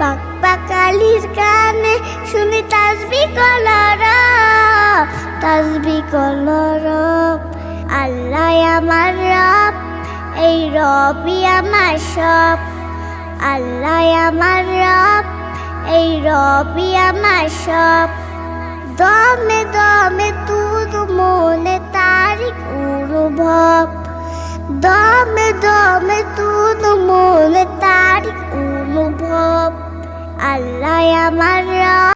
পাক পাকালির কানে শুনি তাসবি কলর তাসবি কলর। আল্লাহ আমার রব, এই রবি আমার সব। আল্লাহ আমার রব, এই রবি আমার সব। দমে দমে তুদ মনে তারিখ অনুভব। দমে দমে তুদ মনে আল্লাহ আমার